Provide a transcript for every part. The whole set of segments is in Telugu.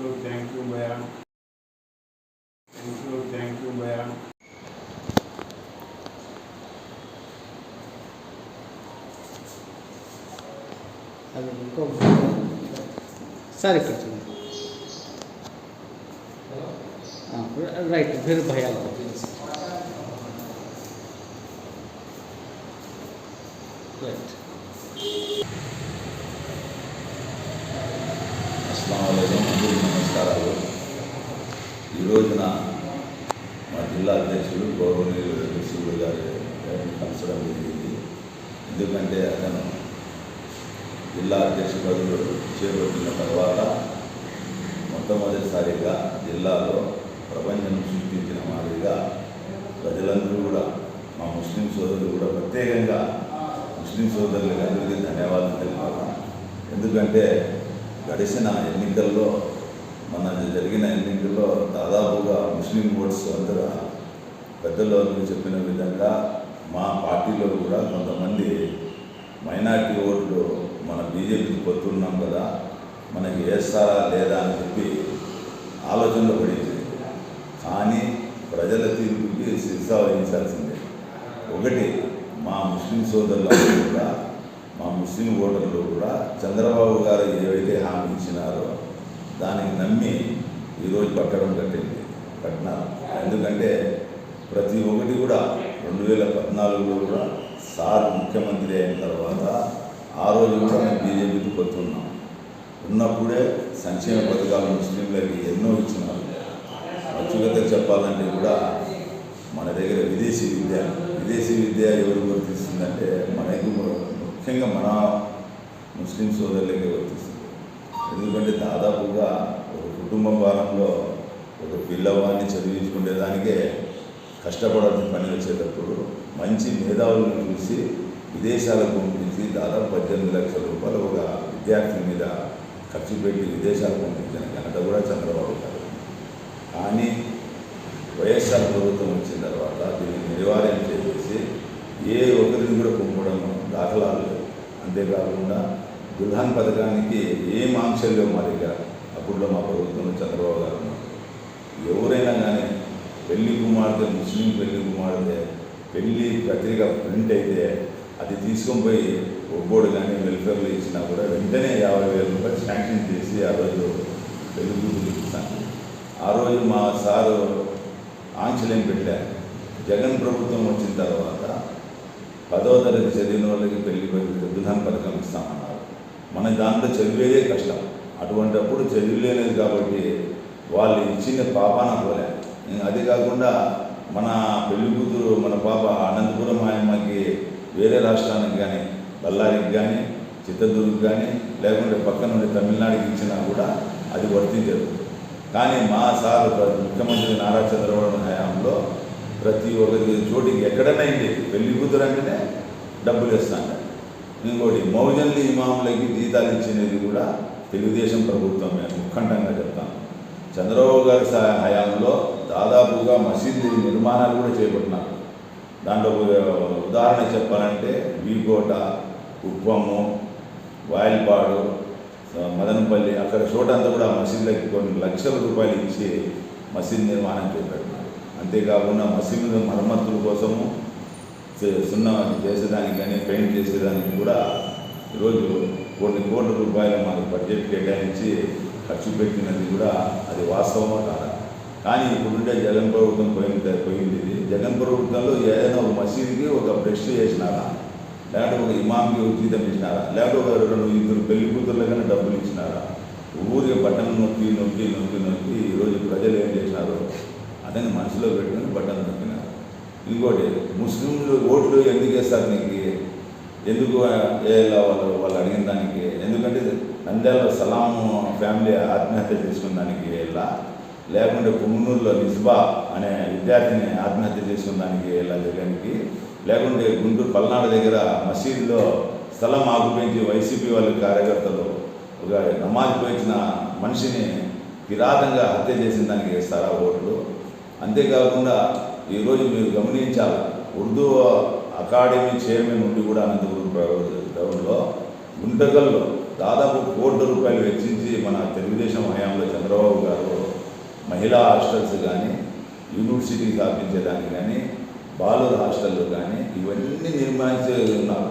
you, thank you, Maya. Thank you, thank you, Maya. అది ఇంకో సార్ ఇక్కడ చూడండి రైట్ మీరు భయాలు ఎందుకంటే అతను జిల్లా అధ్యక్ష పదవులు చేపట్టిన తర్వాత మొట్టమొదటిసారిగా జిల్లాలో ప్రపంచం సృష్టించిన మాదిరిగా ప్రజలందరూ కూడా మా ముస్లిం సోదరులు కూడా ప్రత్యేకంగా ముస్లిం సోదరులకు అందరికీ ధన్యవాదాలు తెలిపారు ఎందుకంటే గడిచిన ఎన్నికల్లో మన జరిగిన ఎన్నికల్లో దాదాపుగా ముస్లిం ఓట్స్ అందరూ పెద్దలు చెప్పిన విధంగా మా పార్టీలో కూడా కొంతమంది మైనార్టీ ఓట్లు మన బీజేపీకి పొత్తున్నాం కదా మనకి వేస్తారా లేదా అని చెప్పి ఆలోచనలో పడింది. కానీ ప్రజల తీర్పుకి శిక్ష వహించాల్సిందే. ఒకటి మా ముస్లిం సోదరులందరూ కూడా మా ముస్లిం ఓటర్లు కూడా చంద్రబాబు గారు ఏవైతే హామీ ఇచ్చినారో దానికి నమ్మి ఈరోజు పట్టడం కట్టింది కట్టినారు ఎందుకంటే ప్రతి ఒక్కటి కూడా రెండు వేల పద్నాలుగులో కూడా సార్ ముఖ్యమంత్రి అయిన తర్వాత ఆ రోజు కూడా మేము బీజేపీకి పోతున్నాం ఉన్నప్పుడే సంక్షేమ పథకాలు ముస్లింలకి ఎన్నో ఇచ్చినారు. అచ్చుగత చెప్పాలంటే కూడా మన దగ్గర విదేశీ విద్య విదేశీ విద్య ఎవరు వర్తిస్తుందంటే మనకు ముఖ్యంగా మన ముస్లిం సోదరులకే వర్తిస్తుంది ఎందుకంటే దాదాపుగా ఒక కుటుంబ భారంలో ఒక పిల్లవాడిని చదివించుకునేదానికే కష్టపడాల్సిన పని వచ్చేటప్పుడు మంచి మేధావులను చూసి విదేశాలకు పంపించి దాదాపు పద్దెనిమిది లక్షల రూపాయలు ఒక విద్యార్థి మీద ఖర్చు పెట్టి విదేశాలకు పంపించిన ఘనత కూడా చంద్రబాబు గారు. కానీ వైఎస్ఆర్ ప్రభుత్వం వచ్చిన తర్వాత దీన్ని నివారణ చేసేసి ఏ ఒక్కరిని కూడా పంపడం దాఖలాలు లేవు. అంతేకాకుండా దుల్హన్ పథకానికి ఏం ఆంక్షలు లేవు మా దగ్గర? అప్పుడులో మా ప్రభుత్వంలో చంద్రబాబు గారు ఎవరైనా పెళ్ళి కుమార్తె ముస్లిం పెళ్ళి కుమార్తె పెళ్ళి పత్రిక ప్రింట్ అయితే అది తీసుకొని పోయి ఒక్కోడు కానీ వెల్ఫేర్లో ఇచ్చినా కూడా వెంటనే యాభై వేల రూపాయలు శాంక్షన్ చేసి ఆ రోజు పెళ్ళి కూతురు ఇస్తాను ఆ రోజు మా సారు ఆంక్షలేం పెట్టారు. జగన్ ప్రభుత్వం వచ్చిన తర్వాత పదో తరగతి చదివిన వాళ్ళకి పెళ్ళి దుల్హన్ పథకం ఇస్తామన్నారు. మన దాంట్లో చదివేదే కష్టం. అటువంటప్పుడు చదివలేనిది కాబట్టి వాళ్ళు ఇచ్చిన పాపాన పోలే. అదే కాకుండా మన పెళ్ళి కూతురు మన పాప అనంతపురం ఆయమ్మకి వేరే రాష్ట్రానికి కానీ బళ్ళారికి కానీ చిత్తూరుకి కానీ లేకుంటే పక్క నుండి తమిళనాడుకి ఇచ్చినా కూడా అది వర్తించదు. కానీ మా సార్ ముఖ్యమంత్రి నారా చంద్రబాబు హయాంలో ప్రతి ఒక్కరి చోటికి ఎక్కడైనా అయింది పెళ్ళి కూతురు అంటేనే డబ్బులు ఇస్తాను ఇంకోటి మౌజన్లు ఇమాములకి జీతాలు ఇచ్చినది కూడా తెలుగుదేశం ప్రభుత్వం మేము ముఖండంగా చెప్తాను. చంద్రబాబు గారి హయాంలో దాదాపుగా మసీదు నిర్మాణాలు కూడా చేపట్టినారు. దాంట్లో ఉదాహరణ చెప్పాలంటే వీకోట ఉప్పము వాయల్పాడు మదనపల్లి అక్కడ చోటంతా కూడా మసీదులకి కొన్ని లక్షల రూపాయలు ఇచ్చి మసీద్ నిర్మాణం చేపట్టినారు. అంతేకాకుండా మసీదు మరమ్మతుల కోసము చే- సున్నా చేసేదానికి కానీ పెయింట్ చేసేదానికి కూడా ఈరోజు కొన్ని కోట్ల రూపాయలు మనకు బడ్జెట్ కేటాయించి ఖర్చు పెట్టినది కూడా అది వాస్తవమా కాదా? కానీ ఇప్పుడుండే జగన్ ప్రభుత్వం పోయింది పోయింది ఇది. జగన్ ప్రభుత్వంలో ఏదైనా ఒక మసీదుకి ఒక బ్రష్ చేసినారా? లేకపోతే ఒక ఇమాంకి ఒక జీతం ఇచ్చినారా? లేకపోతే ఒక రెండు ఇద్దరు పెళ్ళి కూతుర్లకైనా డబ్బులు ఇచ్చినారా? ఊరికి బట్టలు నొక్కి నొక్కి నొక్కి నొక్కి ఈరోజు ప్రజలు ఏం చేసినారు అతన్ని మనసులో పెట్టుకుని బట్టలు నొక్కినారు. ఇంకోటి ముస్లింలు ఓట్లు ఎందుకు వేస్తారు నీకు? ఎందుకు ఏ వాళ్ళు వాళ్ళు అడిగిన దానికి? ఎందుకంటే నంద్యాల సలాం ఫ్యామిలీ ఆత్మహత్య చేసుకున్న దానికి ఎలా? లేకుంటే కుమ్మనూరులో నిజ్బా అనే విద్యార్థిని ఆత్మహత్య చేసుకున్న దానికి ఎలా జరగడానికి లేకుంటే గుంటూరు పల్నాడు దగ్గర మసీదులో స్థలం ఆకుపించి వైసీపీ వాళ్ళ కార్యకర్తలు ఒక నమాజ్ పోయించిన మనిషిని కిరాతంగా హత్య చేసిన దానికి వేస్తారా ఓట్లు. అంతేకాకుండా ఈరోజు మీరు గమనించాలి ఉర్దూ అకాడమీ చైర్మన్ ఉండి కూడా అనంతపురం గ్రౌండ్లో గుంటకల్లో దాదాపు కోట్ల రూపాయలు వెచ్చించి మన తెలుగుదేశం హయాంలో చంద్రబాబు గారు మహిళా హాస్టల్స్ కానీ యూనివర్సిటీ స్థాపించేదానికి కానీ బాలుర హాస్టళ్ళు కానీ ఇవన్నీ నిర్మించి ఉన్నారు.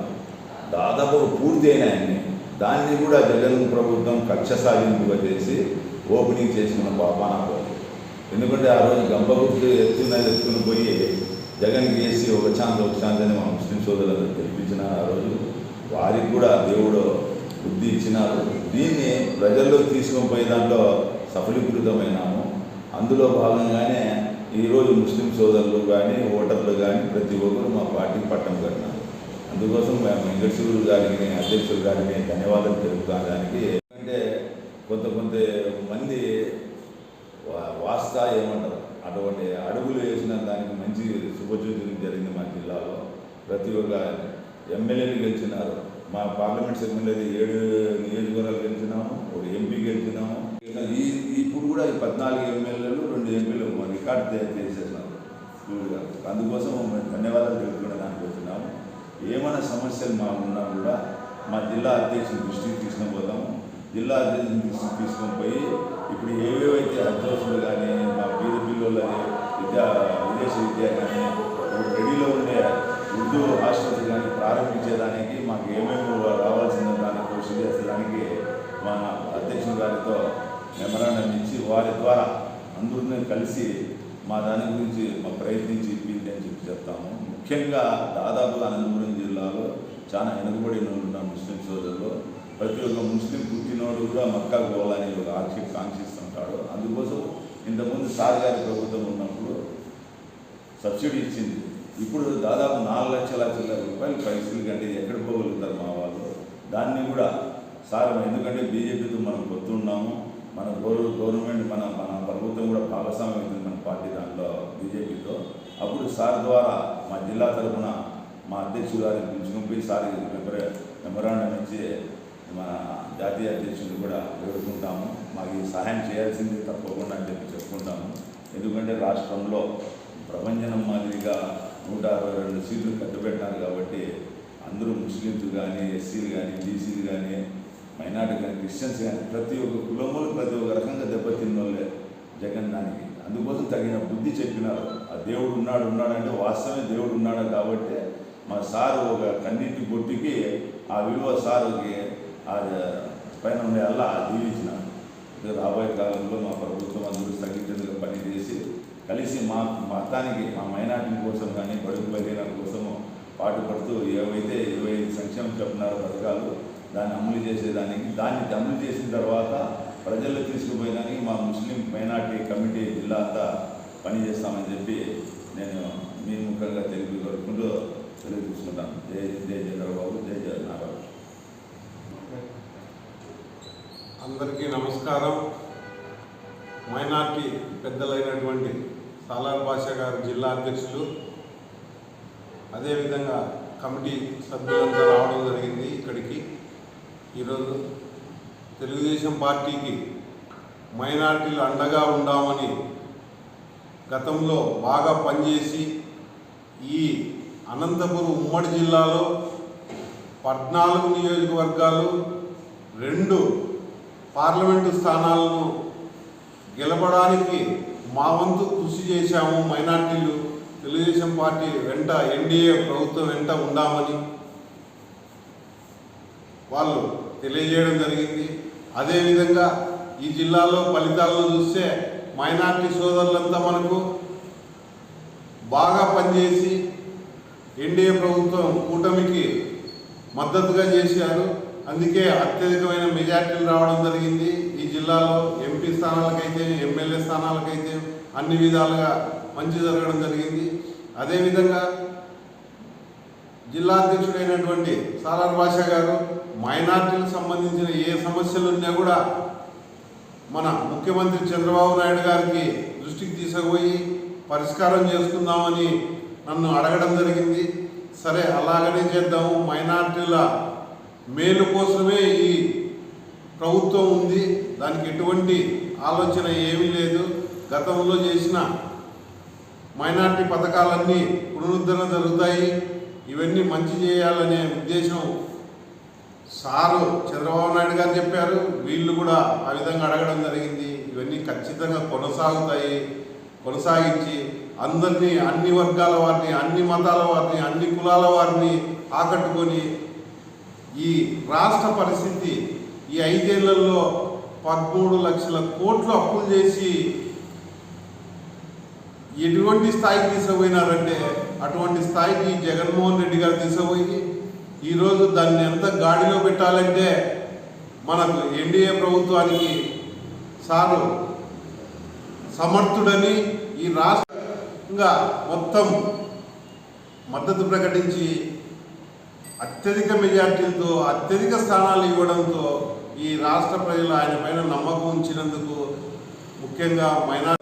దాదాపు పూర్తి అయినాయన్ని దాన్ని కూడా జగన్ ప్రభుత్వం కక్ష సాధింపుగా చేసి ఓపెనింగ్ చేసుకున్న పాపాన పోదు ఎందుకంటే ఆ రోజు గంప గుర్తు ఎత్తున ఎత్తుకుని పోయి జగన్కి చేసి ఒక ఛాన్స్ ఒక ఛాన్స్ అని మా ముస్లిం సోదరులను తెలిపించిన ఆ రోజు. వారికి కూడా దేవుడు బుద్ధి ఇచ్చినారు దీన్ని ప్రజల్లోకి తీసుకొని పోయే దాంట్లో సఫలీకృతమైనాము. అందులో భాగంగానే ఈరోజు ముస్లిం సోదరులు కానీ ఓటర్లు కానీ ప్రతి ఒక్కరు మా పార్టీ పట్టం కట్టినారు. అందుకోసం మేము వెంకటశివుడు గారికి అధ్యక్షుడు గారికి ధన్యవాదాలు తెలుపుతాను దానికి ఎందుకంటే కొంత కొంత మంది వాస్తా ఏమంటారు? అటువంటి అడుగులు వేసిన దానికి మంచి శుభసూచన జరిగింది మా జిల్లాలో. ప్రతి ఒక్క ఎమ్మెల్యేలు గెలిచినారు. మా పార్లమెంట్ సెగ్మెంట్లో ఏడు నియోజకవర్గాలు గెలిచినాము ఒక ఎంపీ గెలిచినాము. ఈ ఇప్పుడు కూడా ఈ పద్నాలుగు ఎమ్మెల్యేలు రెండు ఎంపీలు మా రికార్డు తయారు చేసేసినారు. అందుకోసం మేము ధన్యవాదాలు తెలుపుకునే దానికి వచ్చినాము. ఏమైనా సమస్యలు మాకున్నా కూడా మా జిల్లా అధ్యక్షుని దృష్టికి తీసుకొని పోతాము జిల్లా అధ్యక్షుని దృష్టికి తీసుకొని పోయి ఇప్పుడు ఏవేవైతే అధ్యక్షులు కానీ మా బీద పిల్లలని విద్యా విదేశ విద్య కానీ రెడీలో ఉండే ఉర్దూ హాస్టల్స్ కానీ ప్రారంభించేదానికి మాకు ఏమేమి వారి ద్వారా అందరినీ కలిసి మా దాని గురించి మా ప్రయత్నించి ఇప్పింది అని చెప్పి చెప్తాము. ముఖ్యంగా దాదాపు అనంతపురం జిల్లాలో చాలా వెనుకబడిన ఉన్న ముస్లిం సోదరులు. ప్రతి ఒక్క ముస్లిం పుట్టినోడు కూడా మక్కా పోవాలని ఒక ఆక్షి కాంక్షిస్తుంటాడు అందుకోసం ఇంతకుముందు సార్ గారి ప్రభుత్వం ఉన్నప్పుడు సబ్సిడీ ఇచ్చింది. ఇప్పుడు దాదాపు నాలుగు లక్షల లక్షల రూపాయలు పైసలు కంటే ఎక్కడ పోగలుగుతారు మా వాళ్ళు? దాన్ని కూడా సార్. ఎందుకంటే బీజేపీతో మనం పొత్తున్నాము. మన గౌరవ గవర్నమెంట్ మన మన ప్రభుత్వం కూడా భాగస్వామ్యం అవుతుంది మన పార్టీ దాంట్లో బీజేపీతో. అప్పుడు సార్ ద్వారా మా జిల్లా తరఫున మా అధ్యక్షుడు గారిని పిలుచుకుని పోయి సార్ మెమర- మెమరాండం ఇచ్చి మన జాతీయ అధ్యక్షుడు కూడా వేడుకుంటాము. మాకు ఈ సహాయం చేయాల్సింది తప్పకుండా అని చెప్పి చెప్పుకుంటాము. ఎందుకంటే రాష్ట్రంలో ప్రపంచం మాదిరిగా నూట అరవై రెండు సీట్లు కట్టుబెట్టినారు కాబట్టి అందరూ ముస్లింలు కానీ ఎస్సీలు కానీ బీసీలు కానీ మైనార్టీ కానీ క్రిస్టియన్స్ కానీ ప్రతి ఒక్క కులములు ప్రతి ఒక్క రకంగా దెబ్బతిన్న వాళ్ళే జగన్ దానికి అందుకోసం తగిన బుద్ధి చెప్పినారు. ఆ దేవుడు ఉన్నాడు ఉన్నాడంటే వాస్తవమే దేవుడు ఉన్నాడు కాబట్టి మా సారు ఒక కన్నింటి బొట్టికి ఆ విలువ సారుకి ఆ పైన ఉండే అల్లా దీవించిన. రాబోయే కాలంలో మా ప్రభుత్వం అందరూ స్థగితంగా పనిచేసి కలిసి మా మతానికి మా మైనార్టీ కోసం కానీ బడుగు బలహీన కోసము పాటుపడుతూ ఏవైతే ఇరవై ఐదు సంక్షేమ చెప్పినారో పథకాలు దాన్ని అమలు చేసేదానికి దాన్ని అమలు చేసిన తర్వాత ప్రజల్లో తీసుకుపోయేదానికి మా ముస్లిం మైనార్టీ కమిటీ జిల్లా అంతా పనిచేస్తామని చెప్పి నేను మీ ముఖంగా తెలిపి కోరుకుంటూ తెలియజేసుకుంటాను. జై జై చంద్రబాబు జై జయ నారాయణ అందరికీ నమస్కారం. మైనార్టీ పెద్దలైనటువంటి సాలార్ బాషా గారు జిల్లా అధ్యక్షులు. అదేవిధంగా కమిటీ సభ్యులంతా రావడం జరిగింది ఇక్కడికి. ఈరోజు తెలుగుదేశం పార్టీకి మైనార్టీలు అండగా ఉండామని గతంలో బాగా పనిచేసి ఈ అనంతపురం ఉమ్మడి జిల్లాలో పద్నాలుగు నియోజకవర్గాలు రెండు పార్లమెంటు స్థానాలను గెలపడానికి మా వంతు కృషి చేశాము. మైనార్టీలు తెలుగుదేశం పార్టీ వెంట ఎన్డీఏ ప్రభుత్వం వెంట ఉండామని వాళ్ళు తెలియజేయడం జరిగింది. అదేవిధంగా ఈ జిల్లాలో ఫలితాలను చూస్తే మైనార్టీ సోదరులంతా మనకు బాగా పనిచేసి ఎన్డీఏ ప్రభుత్వం కూటమికి మద్దతుగా చేశారు. అందుకే అత్యధికమైన మెజార్టీలు రావడం జరిగింది. ఈ జిల్లాలో ఎంపీ స్థానాలకైతే ఎమ్మెల్యే స్థానాలకైతే అన్ని విధాలుగా మంచి జరగడం జరిగింది. అదేవిధంగా జిల్లా అధ్యక్షుడైనటువంటి సాలార్ భాష గారు మైనార్టీలకు సంబంధించిన ఏ సమస్యలు ఉన్నా కూడా మన ముఖ్యమంత్రి చంద్రబాబు నాయుడు గారికి దృష్టికి తీసుకుపోయి పరిష్కారం చేసుకుందామని నన్ను అడగడం జరిగింది. సరే అలాగనే చేద్దాము. మైనార్టీల మేలు కోసమే ఈ ప్రభుత్వం ఉంది. దానికి ఎటువంటి ఆలోచన ఏమీ లేదు. గతంలో చేసిన మైనార్టీ పథకాలన్నీ పునరుద్ధరణ జరుగుతాయి. ఇవన్నీ మంచి చేయాలనే ఉద్దేశం సారు చంద్రబాబు నాయుడు గారు చెప్పారు వీళ్ళు కూడా ఆ విధంగా అడగడం జరిగింది. ఇవన్నీ ఖచ్చితంగా కొనసాగుతాయి కొనసాగించి అందరినీ అన్ని వర్గాల వారిని అన్ని మతాల వారిని అన్ని కులాల వారిని ఆకట్టుకొని ఈ రాష్ట్ర పరిస్థితి ఈ ఐదేళ్ళలో పదమూడు లక్షల కోట్లు అప్పులు చేసి ఎటువంటి స్థాయికి తీసుకుపోయినారంటే అటువంటి స్థాయికి జగన్మోహన్ రెడ్డి గారు తీసుకుపోయి ఈరోజు దాన్ని ఎంత గాడిలో పెట్టాలంటే మనకు ఎన్డీఏ ప్రభుత్వానికి సారు సమర్థుడని ఈ రాష్ట్రంగా మొత్తం మద్దతు ప్రకటించి అత్యధిక మెజార్టీలతో అత్యధిక స్థానాలు ఇవ్వడంతో ఈ రాష్ట్ర ప్రజలు ఆయన పైన నమ్మకం ఉంచినందుకు ముఖ్యంగా మైనార్